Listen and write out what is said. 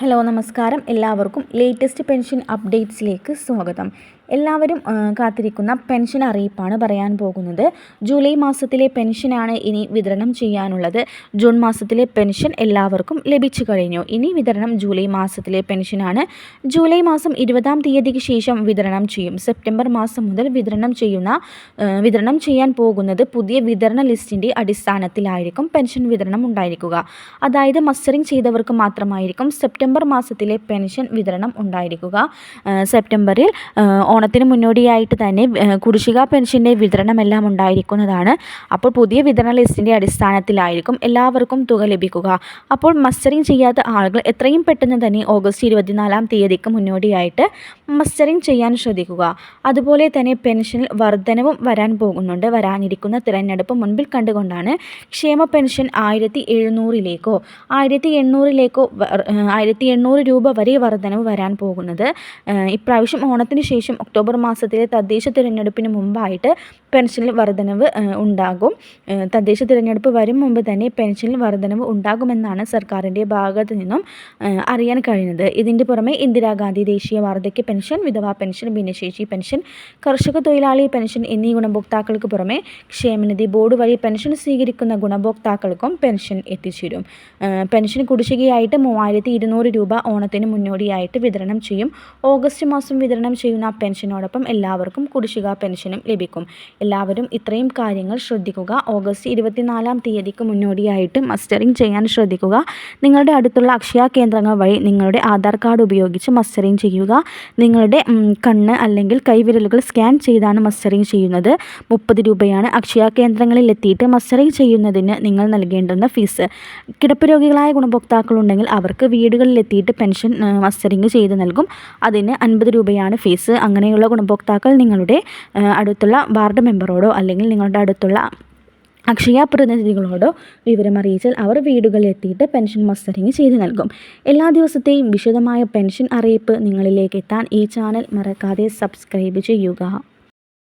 Hello നമസ്കാരം. എല്ലാവർക്കും latest pension അപ്ഡേറ്റ്സിലേക്ക് സ്വാഗതം. എല്ലാവരും കാത്തിരിക്കുന്ന പെൻഷൻ അറിയിപ്പാണ് പറയാൻ പോകുന്നത്. ജൂലൈ മാസത്തിലെ പെൻഷനാണ് ഇനി വിതരണം ചെയ്യാനുള്ളത്. ജൂൺ മാസത്തിലെ പെൻഷൻ എല്ലാവർക്കും ലഭിച്ചു കഴിഞ്ഞു. ഇനി വിതരണം ജൂലൈ മാസത്തിലെ പെൻഷനാണ്. ജൂലൈ മാസം ഇരുപതാം തീയതിക്ക് ശേഷം വിതരണം ചെയ്യും. സെപ്റ്റംബർ മാസം മുതൽ വിതരണം ചെയ്യുന്ന വിതരണം ചെയ്യാൻ പോകുന്നത് പുതിയ വിതരണ ലിസ്റ്റിന്റെ അടിസ്ഥാനത്തിലായിരിക്കും പെൻഷൻ വിതരണം ഉണ്ടായിരിക്കുക. അതായത് മസ്റ്ററിംഗ് ചെയ്തവർക്ക് മാത്രമായിരിക്കും സെപ്റ്റംബർ മാസത്തിലെ പെൻഷൻ വിതരണം ഉണ്ടായിരിക്കുക. സെപ്റ്റംബറിൽ ഓണത്തിന് മുന്നോടിയായിട്ട് തന്നെ കുടിശ്ശിക പെൻഷന്റെ വിതരണമെല്ലാം ഉണ്ടായിരിക്കുന്നതാണ്. അപ്പോൾ പുതിയ വിതരണ ലിസ്റ്റിന്റെ അടിസ്ഥാനത്തിലായിരിക്കും എല്ലാവർക്കും തുക ലഭിക്കുക. അപ്പോൾ മസ്റ്ററിങ് ചെയ്യാത്ത ആളുകൾ എത്രയും പെട്ടെന്ന് തന്നെ ഓഗസ്റ്റ് ഇരുപത്തിനാലാം തീയതിക്ക് മുന്നോടിയായിട്ട് മസ്റ്ററിങ് ചെയ്യാൻ ശ്രദ്ധിക്കുക. അതുപോലെ തന്നെ പെൻഷനിൽ വർധനവും വരാൻ പോകുന്നുണ്ട്. വരാനിരിക്കുന്ന തിരഞ്ഞെടുപ്പ് മുൻപിൽ കണ്ടുകൊണ്ടാണ് ക്ഷേമ പെൻഷൻ ആയിരത്തി എഴുന്നൂറിലേക്കോ ആയിരത്തി എണ്ണൂറിലേക്കോ ആയിരത്തി എണ്ണൂറ് രൂപ വരെ വർധനവ് വരാൻ പോകുന്നത്. ഇപ്രാവശ്യം ഓണത്തിന് ശേഷം ഒക്ടോബർ മാസത്തിലെ തദ്ദേശ തിരഞ്ഞെടുപ്പിന് മുമ്പായിട്ട് പെൻഷനിൽ വർധനവ് ഉണ്ടാകും. തദ്ദേശ തിരഞ്ഞെടുപ്പ് വരും മുമ്പ് തന്നെ പെൻഷനിൽ വർധനവ് ഉണ്ടാകുമെന്നാണ് സർക്കാരിന്റെ ഭാഗത്തു നിന്നും അറിയാൻ കഴിഞ്ഞത് ഇതിന്റെ പുറമെ ഇന്ദിരാഗാന്ധി ദേശീയ വാർദ്ധക്യ പെൻഷൻ വിധവാ പെൻഷൻ ഭിന്നശേഷി പെൻഷൻ കർഷക തൊഴിലാളി പെൻഷൻ എന്നീ ഗുണഭോക്താക്കൾക്ക് പുറമെ ക്ഷേമനിധി ബോർഡ് വഴി പെൻഷൻ സ്വീകരിക്കുന്ന ഗുണഭോക്താക്കൾക്കും പെൻഷൻ എത്തിച്ചേരും. പെൻഷൻ കുടിശ്ശികയായിട്ട് മൂവായിരത്തി ഇരുന്നൂറ് രൂപ ഓണത്തിന് മുന്നോടിയായിട്ട് വിതരണം ചെയ്യും. ഓഗസ്റ്റ് മാസം വിതരണം ചെയ്യുന്ന പെൻഷനോടൊപ്പം എല്ലാവർക്കും കുടിശ്ശിക പെൻഷനും ലഭിക്കും. എല്ലാവരും ഇത്രയും കാര്യങ്ങൾ ശ്രദ്ധിക്കുക. ഓഗസ്റ്റ് ഇരുപത്തിനാലാം തീയതിക്ക് മുന്നോടിയായിട്ട് മസ്റ്ററിംഗ് ചെയ്യാൻ ശ്രദ്ധിക്കുക. നിങ്ങളുടെ അടുത്തുള്ള അക്ഷയ കേന്ദ്രങ്ങൾ വഴി നിങ്ങളുടെ ആധാർ കാർഡ് ഉപയോഗിച്ച് മസ്റ്ററിംഗ് ചെയ്യുക. നിങ്ങളുടെ കണ്ണ് അല്ലെങ്കിൽ കൈവിരലുകൾ സ്കാൻ ചെയ്താണ് മസ്റ്ററിംഗ് ചെയ്യുന്നത്. മുപ്പത് രൂപയാണ് അക്ഷയ കേന്ദ്രങ്ങളിൽ എത്തിയിട്ട് മസ്റ്ററിംഗ് ചെയ്യുന്നതിന് നിങ്ങൾ നൽകേണ്ടുന്ന ഫീസ്. കിടപ്പ് രോഗികളായ ഗുണഭോക്താക്കളുണ്ടെങ്കിൽ അവർക്ക് വീടുകളിലെത്തിയിട്ട് പെൻഷൻ മസ്റ്ററിംഗ് ചെയ്ത് നൽകും. അതിന് അൻപത് രൂപയാണ് ഫീസ്. അങ്ങനെയുള്ള ഗുണഭോക്താക്കൾ നിങ്ങളുടെ അടുത്തുള്ള വാർഡ് മെമ്പറോടോ അല്ലെങ്കിൽ നിങ്ങളുടെ അടുത്തുള്ള അക്ഷയ പ്രതിനിധികളോടോ വിവരം അറിയിച്ചാൽ അവർ വീടുകളിൽ എത്തിയിട്ട് പെൻഷൻ മസ്റ്ററിങ് ചെയ്തു നൽകും. എല്ലാ ദിവസത്തെയും വിശദമായ പെൻഷൻ അറിയിപ്പ് നിങ്ങളിലേക്ക് എത്താൻ ഈ ചാനൽ മറക്കാതെ സബ്സ്ക്രൈബ് ചെയ്യുക.